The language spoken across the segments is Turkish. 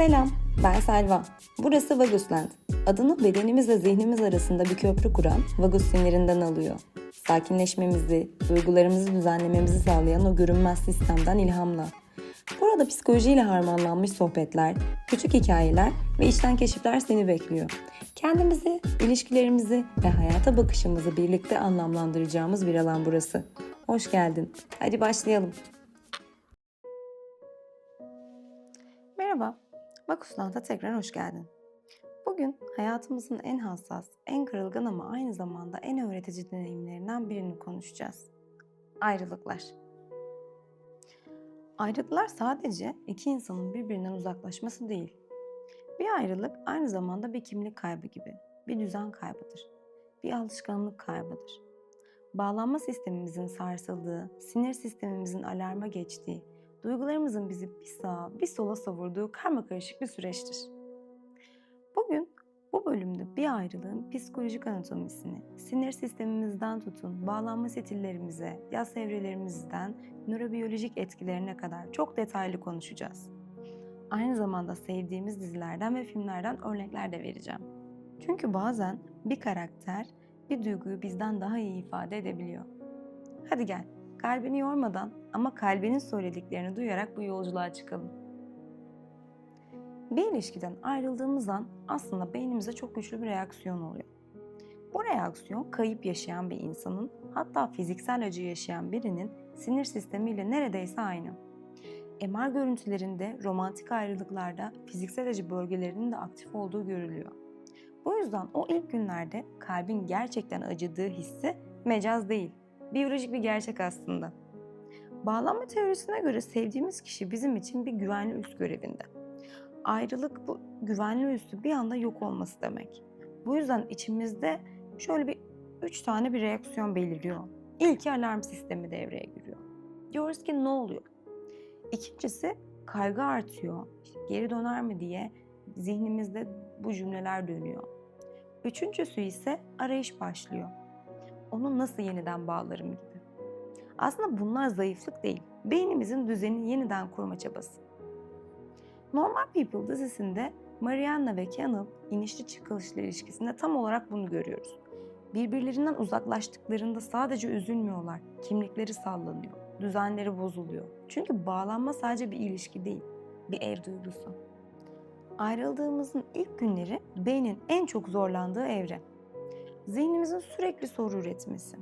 Selam, ben Selva. Burası Vagusland. Adını bedenimizle zihnimiz arasında bir köprü kuran vagus sinirinden alıyor. Sakinleşmemizi, duygularımızı düzenlememizi sağlayan o görünmez sistemden ilhamla. Burada psikolojiyle harmanlanmış sohbetler, küçük hikayeler ve içten keşifler seni bekliyor. Kendimizi, ilişkilerimizi ve hayata bakışımızı birlikte anlamlandıracağımız bir alan burası. Hoş geldin. Hadi başlayalım. Merhaba, Vakusland'a tekrar hoş geldin. Bugün hayatımızın en hassas, en kırılgan ama aynı zamanda en öğretici deneyimlerinden birini konuşacağız. Ayrılıklar. Ayrılıklar sadece iki insanın birbirinden uzaklaşması değil. Bir ayrılık aynı zamanda bir kimlik kaybı gibi, bir düzen kaybıdır, bir alışkanlık kaybıdır. Bağlanma sistemimizin sarsıldığı, sinir sistemimizin alarma geçtiği, duygularımızın bizi bir sağa bir sola savurduğu karma karışık bir süreçtir. Bugün bu bölümde bir ayrılığın psikolojik anatomisini, sinir sistemimizden tutun, bağlanma stillerimize, yaz evrelerimizden nörobiyolojik etkilerine kadar çok detaylı konuşacağız. Aynı zamanda sevdiğimiz dizilerden ve filmlerden örnekler de vereceğim. Çünkü bazen bir karakter bir duyguyu bizden daha iyi ifade edebiliyor. Hadi gel, kalbini yormadan ama kalbinin söylediklerini duyarak bu yolculuğa çıkalım. Bir ilişkiden ayrıldığımız an aslında beynimize çok güçlü bir reaksiyon oluyor. Bu reaksiyon kayıp yaşayan bir insanın hatta fiziksel acı yaşayan birinin sinir sistemiyle neredeyse aynı. MR görüntülerinde romantik ayrılıklarda fiziksel acı bölgelerinin de aktif olduğu görülüyor. Bu yüzden o ilk günlerde kalbin gerçekten acıdığı hissi mecaz değil, biyolojik bir gerçek aslında. Bağlanma teorisine göre sevdiğimiz kişi bizim için bir güvenli üs görevinde. Ayrılık bu güvenli üssü bir anda yok olması demek. Bu yüzden içimizde şöyle bir üç tane bir reaksiyon beliriyor. İlki alarm sistemi devreye giriyor. Diyoruz ki ne oluyor? İkincisi kaygı artıyor. İşte geri döner mi diye zihnimizde bu cümleler dönüyor. Üçüncüsü ise arayış başlıyor. Onu nasıl yeniden bağlarım gibi. Aslında bunlar zayıflık değil. Beynimizin düzenini yeniden kurma çabası. Normal People dizisinde Mariana ve Kendall inişli çıkışlı ilişkisinde tam olarak bunu görüyoruz. Birbirlerinden uzaklaştıklarında sadece üzülmüyorlar, kimlikleri sallanıyor, düzenleri bozuluyor. Çünkü bağlanma sadece bir ilişki değil, bir ev duygusu. Ayrıldığımızın ilk günleri beynin en çok zorlandığı evre. Zihnimizin sürekli soru üretmesi.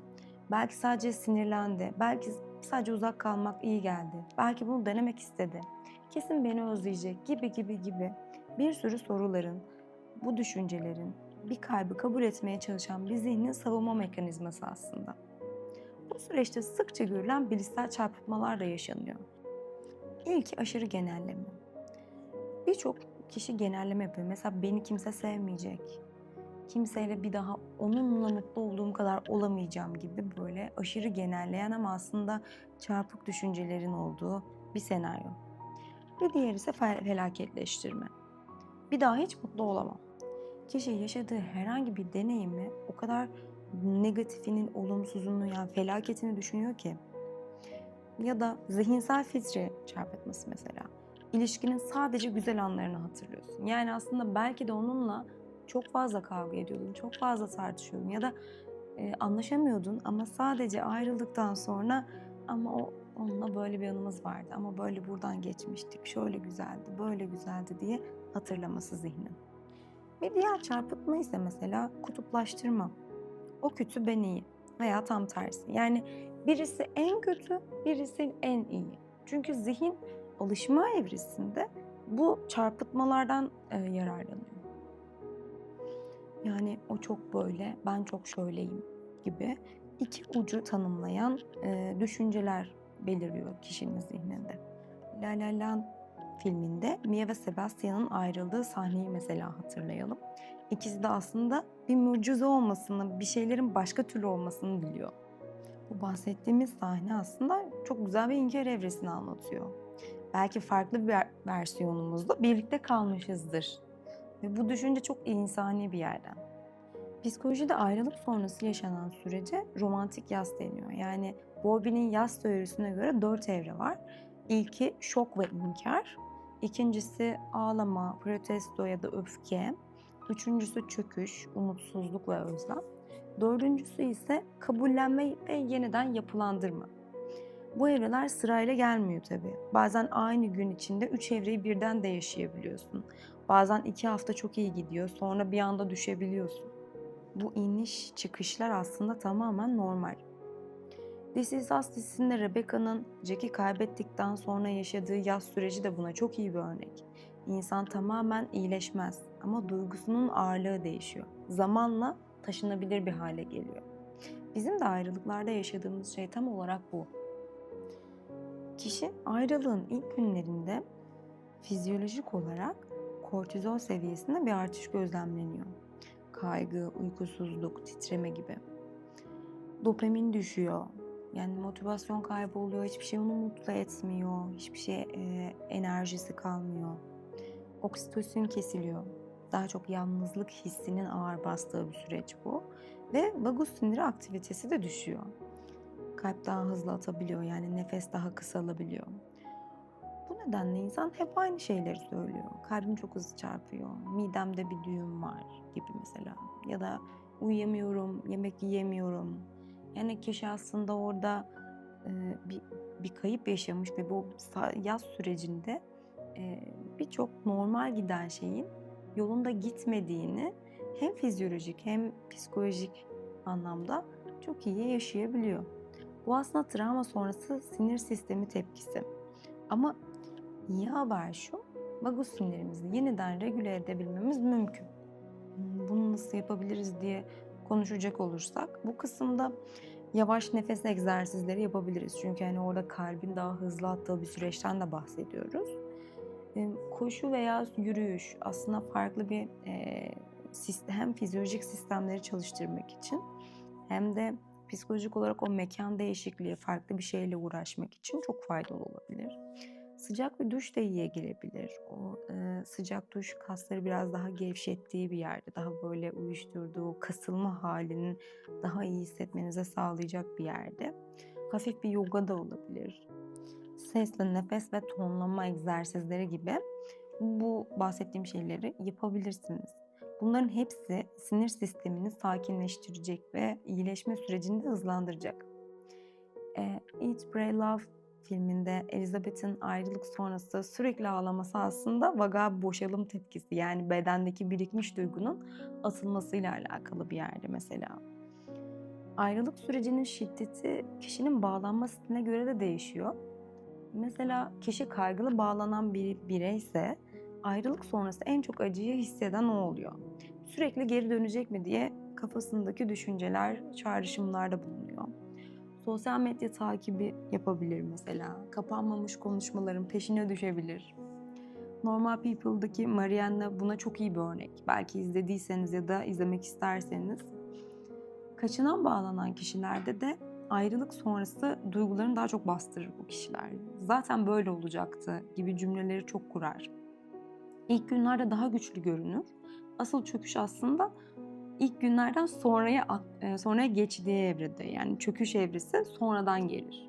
Belki sadece sinirlendi, belki sadece uzak kalmak iyi geldi, belki bunu denemek istedi. Kesin beni özleyecek gibi gibi gibi bir sürü soruların, bu düşüncelerin bir kalbi kabul etmeye çalışan bir zihnin savunma mekanizması aslında. Bu süreçte sıkça görülen bilişsel çarpıtmalar da yaşanıyor. İlki aşırı genelleme. Birçok kişi genelleme yapıyor. Mesela beni kimse sevmeyecek. Kimseyle bir daha onunla mutlu olduğum kadar olamayacağım gibi böyle aşırı genelleyen ama aslında çarpık düşüncelerin olduğu bir senaryo. Bir diğer ise fel- felaketleştirme. Bir daha hiç mutlu olamam. Kişi yaşadığı herhangi bir deneyimi o kadar negatifinin, olumsuzunu yani felaketini düşünüyor ki. Ya da zihinsel filtre çarpıtması mesela. İlişkinin sadece güzel anlarını hatırlıyorsun. Yani aslında belki de onunla çok fazla kavga ediyordun, çok fazla tartışıyordun ya da e, anlaşamıyordun ama sadece ayrıldıktan sonra ama o onunla böyle bir anımız vardı ama böyle buradan geçmiştik, şöyle güzeldi, böyle güzeldi diye hatırlaması zihnin. Bir diğer çarpıtma ise mesela kutuplaştırma. O kötü ben iyi veya tam tersi. Yani birisi en kötü, birisi en iyi. Çünkü zihin alışma evresinde bu çarpıtmalardan e, yararlanıyor. Yani o çok böyle, ben çok şöyleyim gibi iki ucu tanımlayan e, düşünceler beliriyor kişinin zihninde. La La Land filminde Mia ve Sebastian'ın ayrıldığı sahneyi mesela hatırlayalım. İkisi de aslında bir mucize olmasını, bir şeylerin başka türlü olmasını diliyor. Bu bahsettiğimiz sahne aslında çok güzel bir inkar evresini anlatıyor. Belki farklı bir versiyonumuzda birlikte kalmışızdır. Ve bu düşünce çok insani bir yerden. Psikolojide ayrılık sonrası yaşanan sürece romantik yaz deniyor. Yani Bowlby'nin yaz teorisine göre dört evre var. İlki şok ve inkar. İkincisi ağlama, protesto ya da öfke. Üçüncüsü çöküş, umutsuzluk ve özlem. Dördüncüsü ise kabullenme ve yeniden yapılandırma. Bu evreler sırayla gelmiyor tabii. Bazen aynı gün içinde üç evreyi birden de yaşayabiliyorsun. Bazen iki hafta çok iyi gidiyor, sonra bir anda düşebiliyorsun. Bu iniş çıkışlar aslında tamamen normal. This Is Us dizisinde Rebecca'nın Jack'i kaybettikten sonra yaşadığı yaz süreci de buna çok iyi bir örnek. İnsan tamamen iyileşmez ama duygusunun ağırlığı değişiyor. Zamanla taşınabilir bir hale geliyor. Bizim de ayrılıklarda yaşadığımız şey tam olarak bu. Kişi ayrılığın ilk günlerinde fizyolojik olarak kortizol seviyesinde bir artış gözlemleniyor. Kaygı, uykusuzluk, titreme gibi. Dopamin düşüyor. Yani motivasyon kaybı oluyor, hiçbir şey onu mutlu etmiyor, hiçbir şey e, enerjisi kalmıyor. Oksitosin kesiliyor. Daha çok yalnızlık hissinin ağır bastığı bir süreç bu. Ve vagus siniri aktivitesi de düşüyor. Kalp daha hızlı atabiliyor yani nefes daha kısalabiliyor. Bu nedenle insan hep aynı şeyleri söylüyor. Kalbim çok hızlı çarpıyor, midemde bir düğüm var gibi mesela. Ya da uyuyamıyorum, yemek yiyemiyorum. Yani kişi aslında orada e, bir, bir kayıp yaşamış ve bu yaz sürecinde e, birçok normal giden şeyin yolunda gitmediğini hem fizyolojik hem psikolojik anlamda çok iyi yaşayabiliyor. Bu aslında travma sonrası sinir sistemi tepkisi. Ama iyi haber şu, vagus sinirimizi yeniden regüle edebilmemiz mümkün. Bunu nasıl yapabiliriz diye konuşacak olursak bu kısımda yavaş nefes egzersizleri yapabiliriz. Çünkü hani orada kalbin daha hızlı attığı bir süreçten de bahsediyoruz. E, Koşu veya yürüyüş aslında farklı bir e, hem fizyolojik sistemleri çalıştırmak için hem de psikolojik olarak o mekan değişikliği, farklı bir şeyle uğraşmak için çok faydalı olabilir. Sıcak bir duş da iyiye gelebilir. O e, sıcak duş kasları biraz daha gevşettiği bir yerde, daha böyle uyuşturduğu, kasılma halinin daha iyi hissetmenize sağlayacak bir yerde. Hafif bir yoga da olabilir. Sesle nefes ve tonlama egzersizleri gibi bu bahsettiğim şeyleri yapabilirsiniz. Bunların hepsi sinir sistemini sakinleştirecek ve iyileşme sürecini de hızlandıracak. E, Eat, Pray, Love filminde Elizabeth'in ayrılık sonrası sürekli ağlaması aslında vaga boşalım tepkisi yani bedendeki birikmiş duygunun atılmasıyla alakalı bir yerde mesela. Ayrılık sürecinin şiddeti kişinin bağlanma stiline göre de değişiyor. Mesela kişi kaygılı bağlanan bir bireyse ayrılık sonrası en çok acıyı hisseden o oluyor. Sürekli geri dönecek mi diye kafasındaki düşünceler, çağrışımlarda bulunuyor. Sosyal medya takibi yapabilir mesela. Kapanmamış konuşmaların peşine düşebilir. Normal People'daki Marianne buna çok iyi bir örnek. Belki izlediyseniz ya da izlemek isterseniz. Kaçınan bağlanan kişilerde de ayrılık sonrası duygularını daha çok bastırır bu kişiler. Zaten böyle olacaktı gibi cümleleri çok kurar. İlk günlerde daha güçlü görünür. Asıl çöküş aslında ilk günlerden sonraya e, sonraya geçtiği evrede yani çöküş evresi sonradan gelir.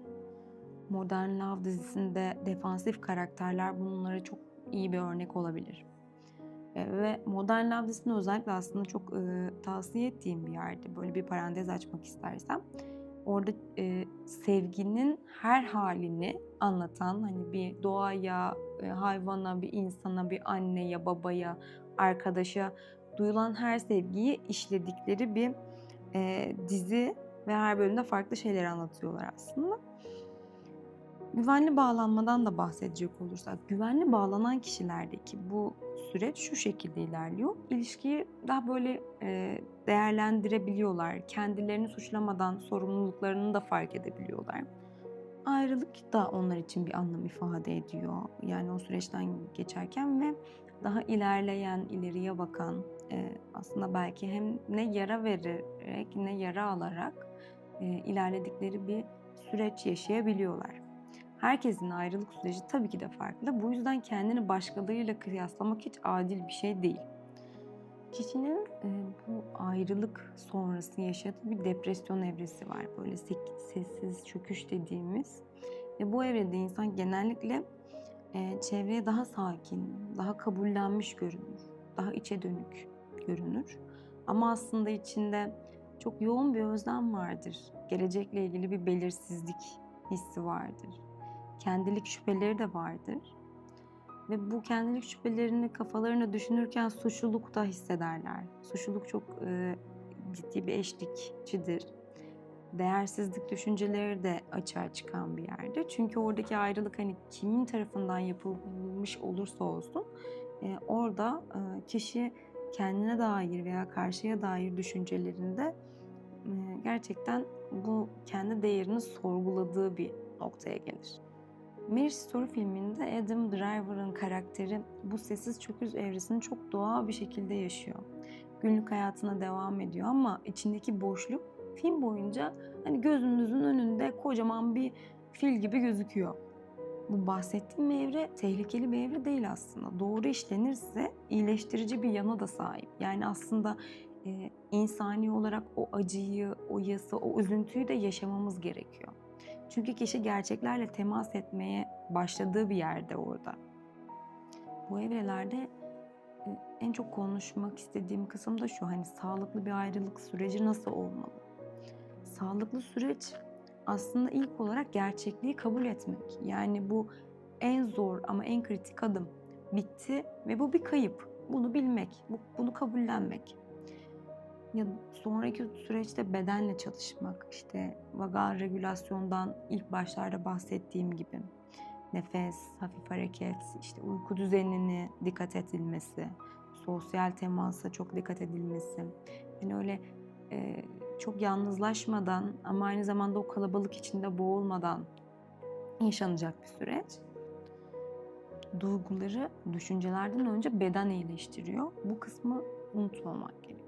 Modern Love dizisinde defansif karakterler bunlara çok iyi bir örnek olabilir. E, ve Modern Love dizisini özellikle aslında çok e, tavsiye ettiğim bir yerde böyle bir parantez açmak istersem orada e, sevginin her halini anlatan hani bir doğaya, e, hayvana, bir insana, bir anneye, babaya, arkadaşa duyulan her sevgiyi işledikleri bir e, dizi ve her bölümde farklı şeyler anlatıyorlar aslında. Güvenli bağlanmadan da bahsedecek olursak, güvenli bağlanan kişilerdeki bu süreç şu şekilde ilerliyor. İlişkiyi daha böyle e, değerlendirebiliyorlar. Kendilerini suçlamadan sorumluluklarını da fark edebiliyorlar. Ayrılık da onlar için bir anlam ifade ediyor. Yani o süreçten geçerken ve daha ilerleyen, ileriye bakan, e, aslında belki hem ne yara vererek ne yara alarak e, ilerledikleri bir süreç yaşayabiliyorlar. Herkesin ayrılık süreci tabii ki de farklı. Bu yüzden kendini başkalarıyla kıyaslamak hiç adil bir şey değil. Kişinin e, bu ayrılık sonrası yaşadığı bir depresyon evresi var. Böyle sessiz çöküş dediğimiz. Ve bu evrede insan genellikle e, çevreye daha sakin, daha kabullenmiş görünür, daha içe dönük görünür. Ama aslında içinde çok yoğun bir özlem vardır. Gelecekle ilgili bir belirsizlik hissi vardır. Kendilik şüpheleri de vardır. Ve bu kendilik şüphelerini kafalarına düşünürken suçluluk da hissederler. Suçluluk çok e, ciddi bir eşlikçidir. Değersizlik düşünceleri de açığa çıkan bir yerde. Çünkü oradaki ayrılık hani kimin tarafından yapılmış olursa olsun e, orada e, kişi kendine dair veya karşıya dair düşüncelerinde e, gerçekten bu kendi değerini sorguladığı bir noktaya gelir. Marriage Story filminde Adam Driver'ın karakteri bu sessiz çöküz evresini çok doğal bir şekilde yaşıyor. Günlük hayatına devam ediyor ama içindeki boşluk film boyunca hani gözünüzün önünde kocaman bir fil gibi gözüküyor. Bu bahsettiğim evre tehlikeli bir evre değil aslında. Doğru işlenirse iyileştirici bir yana da sahip. Yani aslında e, insani olarak o acıyı, o yası, o üzüntüyü de yaşamamız gerekiyor. Çünkü kişi gerçeklerle temas etmeye başladığı bir yerde orada. Bu evrelerde e, en çok konuşmak istediğim kısım da şu hani sağlıklı bir ayrılık süreci nasıl olmalı? Sağlıklı süreç aslında ilk olarak gerçekliği kabul etmek. Yani bu en zor ama en kritik adım. Bitti ve bu bir kayıp. Bunu bilmek, bunu kabullenmek. Ya sonraki süreçte bedenle çalışmak, işte vagal regülasyondan ilk başlarda bahsettiğim gibi nefes, hafif hareket, işte uyku düzenine dikkat edilmesi, sosyal temasa çok dikkat edilmesi. Yani öyle e, çok yalnızlaşmadan ama aynı zamanda o kalabalık içinde boğulmadan yaşanacak bir süreç. Duyguları düşüncelerden önce beden iyileştiriyor. Bu kısmı unutmamak gerekiyor.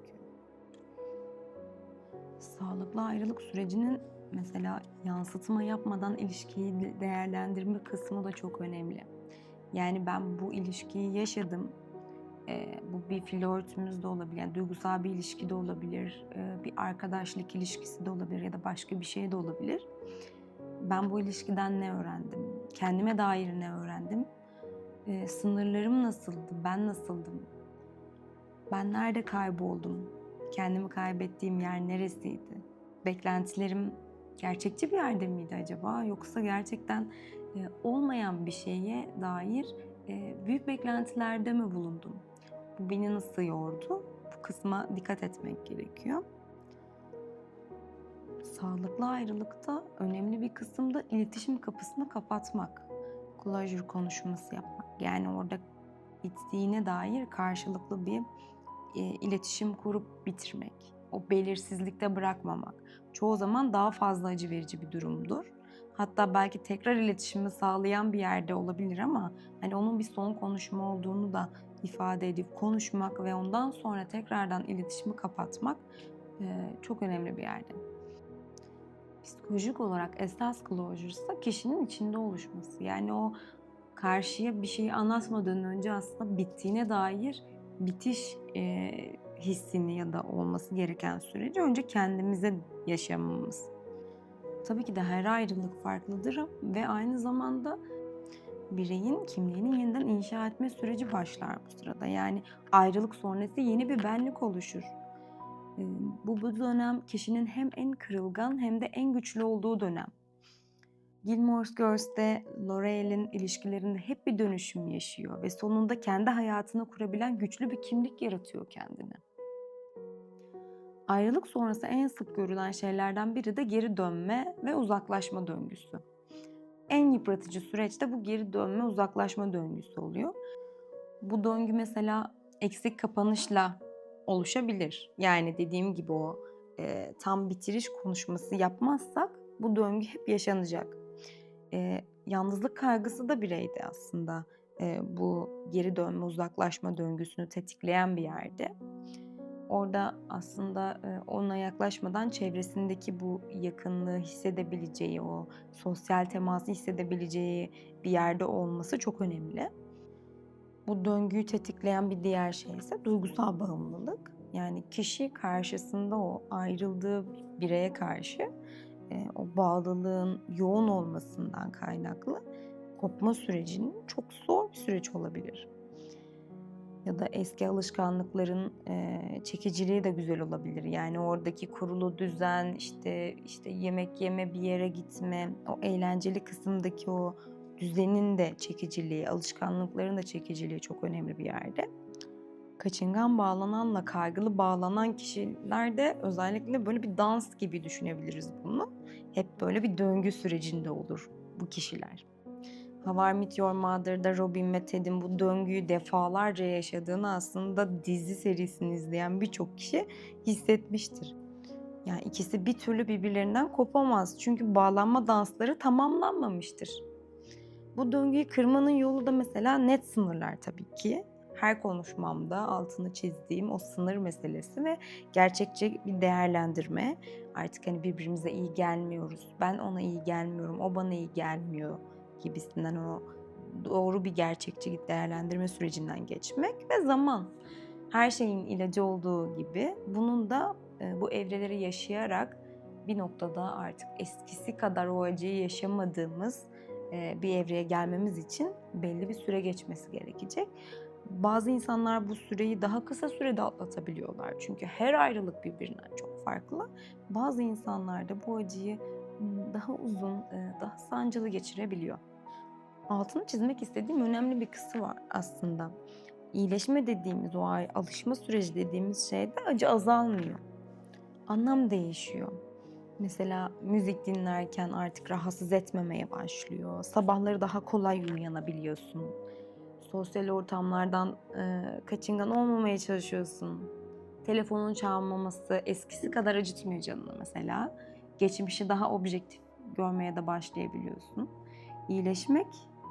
Sağlıklı ayrılık sürecinin mesela yansıtma yapmadan ilişkiyi değerlendirme kısmı da çok önemli. Yani ben bu ilişkiyi yaşadım. E, bu bir flörtümüz de olabilir, yani duygusal bir ilişki de olabilir, e, bir arkadaşlık ilişkisi de olabilir ya da başka bir şey de olabilir. Ben bu ilişkiden ne öğrendim? Kendime dair ne öğrendim? E, sınırlarım nasıldı? Ben nasıldım? Ben nerede kayboldum? Kendimi kaybettiğim yer neresiydi? Beklentilerim gerçekçi bir yerde miydi acaba? Yoksa gerçekten e, olmayan bir şeye dair e, büyük beklentilerde mi bulundum? Bu beni nasıl yordu? Bu kısma dikkat etmek gerekiyor. Sağlıklı ayrılıkta önemli bir kısım da iletişim kapısını kapatmak. Closure konuşması yapmak. Yani orada bittiğine dair karşılıklı bir iletişim kurup bitirmek. O belirsizlikte bırakmamak. Çoğu zaman daha fazla acı verici bir durumdur. Hatta belki tekrar iletişimi sağlayan bir yerde olabilir ama hani onun bir son konuşma olduğunu da ifade edip konuşmak ve ondan sonra tekrardan iletişimi kapatmak e, çok önemli bir yerde. Psikolojik olarak esas closure ise kişinin içinde oluşması. Yani o karşıya bir şeyi anlatmadan önce aslında bittiğine dair bitiş e, hissini ya da olması gereken süreci önce kendimize yaşamamız. Tabii ki de her ayrılık farklıdır ve aynı zamanda bireyin kimliğini yeniden inşa etme süreci başlar bu sırada. Yani ayrılık sonrası yeni bir benlik oluşur. Bu, bu dönem kişinin hem en kırılgan hem de en güçlü olduğu dönem. Gilmore Girls'te Laurel'in ilişkilerinde hep bir dönüşüm yaşıyor ve sonunda kendi hayatını kurabilen güçlü bir kimlik yaratıyor kendine. Ayrılık sonrası en sık görülen şeylerden biri de geri dönme ve uzaklaşma döngüsü. En yıpratıcı süreçte bu geri dönme uzaklaşma döngüsü oluyor. Bu döngü mesela eksik kapanışla oluşabilir. Yani dediğim gibi o e, tam bitiriş konuşması yapmazsak bu döngü hep yaşanacak e, yalnızlık kaygısı da bireyde aslında e, bu geri dönme, uzaklaşma döngüsünü tetikleyen bir yerde. Orada aslında e, ona yaklaşmadan çevresindeki bu yakınlığı hissedebileceği, o sosyal teması hissedebileceği bir yerde olması çok önemli. Bu döngüyü tetikleyen bir diğer şey ise duygusal bağımlılık. Yani kişi karşısında o ayrıldığı bireye karşı e, o bağlılığın yoğun olmasından kaynaklı kopma sürecinin çok zor bir süreç olabilir. Ya da eski alışkanlıkların e, çekiciliği de güzel olabilir. Yani oradaki kurulu düzen, işte işte yemek yeme, bir yere gitme, o eğlenceli kısımdaki o düzenin de çekiciliği, alışkanlıkların da çekiciliği çok önemli bir yerde. Kaçıngan bağlananla kaygılı bağlanan kişilerde özellikle böyle bir dans gibi düşünebiliriz bunu. Hep böyle bir döngü sürecinde olur bu kişiler. I Met Your Mother'da Robin ve Ted'in bu döngüyü defalarca yaşadığını aslında dizi serisini izleyen birçok kişi hissetmiştir. Yani ikisi bir türlü birbirlerinden kopamaz. Çünkü bağlanma dansları tamamlanmamıştır. Bu döngüyü kırmanın yolu da mesela net sınırlar tabii ki. Her konuşmamda altını çizdiğim o sınır meselesi ve gerçekçi bir değerlendirme. Artık hani birbirimize iyi gelmiyoruz. Ben ona iyi gelmiyorum, o bana iyi gelmiyor gibisinden o doğru bir gerçekçi değerlendirme sürecinden geçmek ve zaman. Her şeyin ilacı olduğu gibi bunun da e, bu evreleri yaşayarak bir noktada artık eskisi kadar o acıyı yaşamadığımız e, bir evreye gelmemiz için belli bir süre geçmesi gerekecek. Bazı insanlar bu süreyi daha kısa sürede atlatabiliyorlar. Çünkü her ayrılık birbirinden çok farklı. Bazı insanlar da bu acıyı daha uzun, e, daha sancılı geçirebiliyor. Altını çizmek istediğim önemli bir kısım var aslında. İyileşme dediğimiz o alışma süreci dediğimiz şeyde acı azalmıyor. Anlam değişiyor. Mesela müzik dinlerken artık rahatsız etmemeye başlıyor. Sabahları daha kolay uyanabiliyorsun. Sosyal ortamlardan e, kaçıngan olmamaya çalışıyorsun. Telefonun çalmaması eskisi kadar acıtmıyor canını mesela. Geçmişi daha objektif görmeye de başlayabiliyorsun. İyileşmek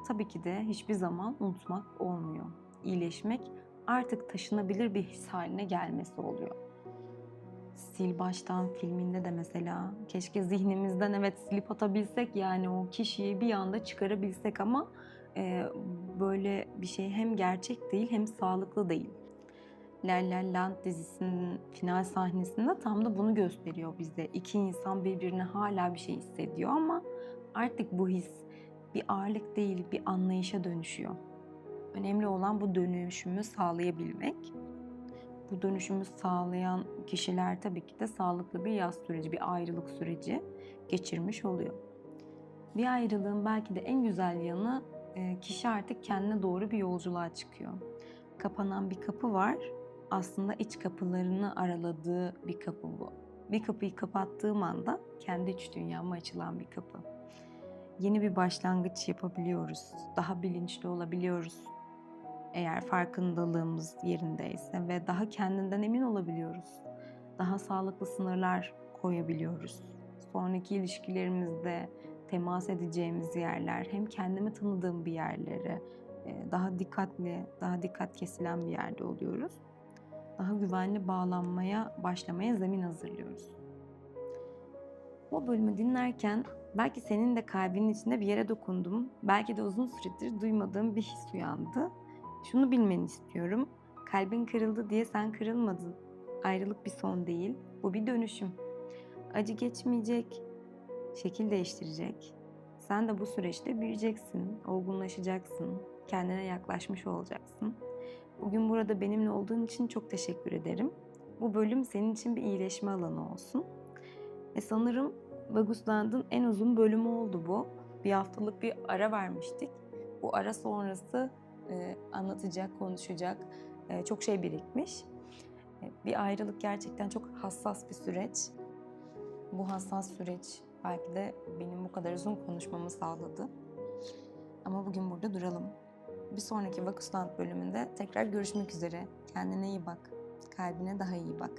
tabii ki de hiçbir zaman unutmak olmuyor. İyileşmek artık taşınabilir bir his haline gelmesi oluyor. Sil baştan filminde de mesela keşke zihnimizden evet silip atabilsek yani o kişiyi bir anda çıkarabilsek ama böyle bir şey hem gerçek değil hem sağlıklı değil. La La Land dizisinin final sahnesinde tam da bunu gösteriyor bize. İki insan birbirine hala bir şey hissediyor ama artık bu his bir ağırlık değil bir anlayışa dönüşüyor. Önemli olan bu dönüşümü sağlayabilmek. Bu dönüşümü sağlayan kişiler tabii ki de sağlıklı bir yaz süreci, bir ayrılık süreci geçirmiş oluyor. Bir ayrılığın belki de en güzel yanı kişi artık kendine doğru bir yolculuğa çıkıyor. Kapanan bir kapı var. Aslında iç kapılarını araladığı bir kapı bu. Bir kapıyı kapattığım anda kendi iç dünyama açılan bir kapı. Yeni bir başlangıç yapabiliyoruz. Daha bilinçli olabiliyoruz. Eğer farkındalığımız yerindeyse ve daha kendinden emin olabiliyoruz. Daha sağlıklı sınırlar koyabiliyoruz. Sonraki ilişkilerimizde temas edeceğimiz yerler, hem kendimi tanıdığım bir yerlere daha dikkatli, daha dikkat kesilen bir yerde oluyoruz. Daha güvenli bağlanmaya, başlamaya zemin hazırlıyoruz. O bölümü dinlerken belki senin de kalbinin içinde bir yere dokundum. Belki de uzun süredir duymadığım bir his uyandı. Şunu bilmeni istiyorum. Kalbin kırıldı diye sen kırılmadın. Ayrılık bir son değil, bu bir dönüşüm. Acı geçmeyecek, şekil değiştirecek. Sen de bu süreçte büyüyeceksin, olgunlaşacaksın, kendine yaklaşmış olacaksın. Bugün burada benimle olduğun için çok teşekkür ederim. Bu bölüm senin için bir iyileşme alanı olsun. Ve sanırım Vagusland'ın en uzun bölümü oldu bu. Bir haftalık bir ara vermiştik. Bu ara sonrası e, anlatacak, konuşacak e, çok şey birikmiş. E, bir ayrılık gerçekten çok hassas bir süreç. Bu hassas süreç belki de benim bu kadar uzun konuşmamı sağladı. Ama bugün burada duralım. Bir sonraki Vakusland bölümünde tekrar görüşmek üzere. Kendine iyi bak. Kalbine daha iyi bak.